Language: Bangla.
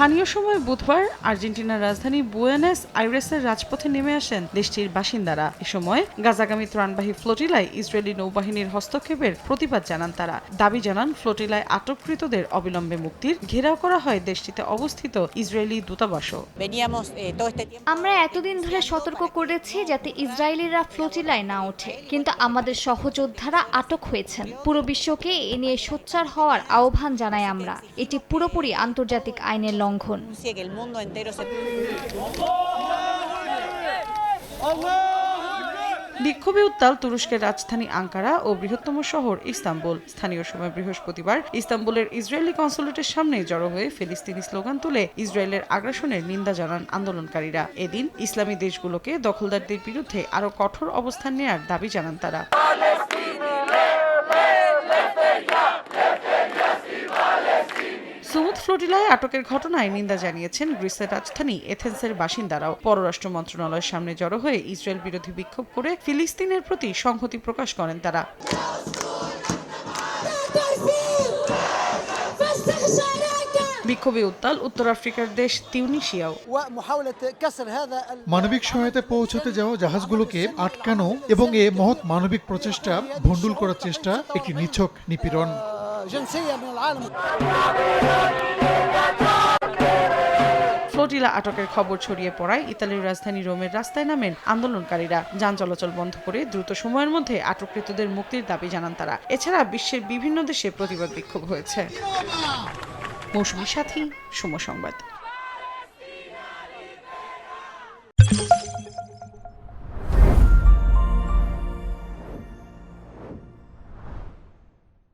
স্থানীয় সময় বুধবার আর্জেন্টিনার রাজধানী বুয়েনাস আইরেসের রাজপথে নেমে আসেন দেশটির বাসিন্দারা। এ সময় গাজাগামী ত্রাণবাহী ফ্লোটিলায় ইসরায়েলি নৌবাহিনীর হস্তক্ষেপের প্রতিবাদ জানান তারা। দাবি জানান ফ্লোটিলায় আটককৃতদের অবিলম্বে মুক্তির ঘেরাও করা হয় দেশটিতে অবস্থিত ইসরায়েলি দূতাবাসও। Eh. আমরা এতদিন ধরে সতর্ক করেছি যাতে ইসরায়েলিরা ফ্লোটিলায় না ওঠে। কিন্তু আমাদের সহযোদ্ধারা আটক হয়েছেন। পুরো বিশ্বকে এ নিয়ে সোচ্চার হওয়ার আহ্বান জানাই আমরা। এটি পুরোপুরি আন্তর্জাতিক আইনের লঙ্ঘন। Se বিক্ষোভে উত্তাল তুরস্কের রাজধানী আঙ্কারা ও বৃহত্তম শহর ইস্তাম্বুল। স্থানীয় সময় বৃহস্পতিবার ইস্তাম্বুলের ইসরায়েলি কনসুলেটের সামনে জড়ো হয়ে ফিলিস্তিনি স্লোগান তুলে ইসরায়েলের আগ্রাসনের নিন্দা জানান আন্দোলনকারীরা। এদিন ইসলামী দেশগুলোকে দখলদারদের বিরুদ্ধে আরও কঠোর অবস্থান নেয়ার দাবি জানান তারা। অফ্রোডিলায় আটকের ঘটনায় নিন্দা জানিয়েছেন গ্রিসের রাজধানী এথেন্সের বাসিন্দারাও। পররাষ্ট্র মন্ত্রণালয়ের সামনে জড়ো হয়ে ইসরায়েল বিরোধী বিক্ষোভ করে ফিলিস্তিনের প্রতি সংহতি প্রকাশ করেন তারা। বিক্ষোভে উত্তাল উত্তর আফ্রিকার দেশ তিউনিশিয়াও। মানবিক সহায়তা পৌঁছতে যাওয়া জাহাজগুলোকে আটকানো এবং এ মহৎ মানবিক প্রচেষ্টা ভণ্ডুল করার চেষ্টা একটি নিছক নিপীড়ন। جنسية من العالم ফ্লোটিলা আটকের খবর ছড়িয়ে পড়ায় ইতালির রাজধানী রোমের রাস্তায় নামেন আন্দোলনকারীরা যান চলাচল বন্ধ করে দ্রুত সময়ের মধ্যে আটককৃতদের মুক্তির দাবি জানান তারা এছাড়া বিশ্বের বিভিন্ন দেশে প্রতিবাদ বিক্ষোভ হয়েছে মৌসুমী সাথী সময় সংবাদ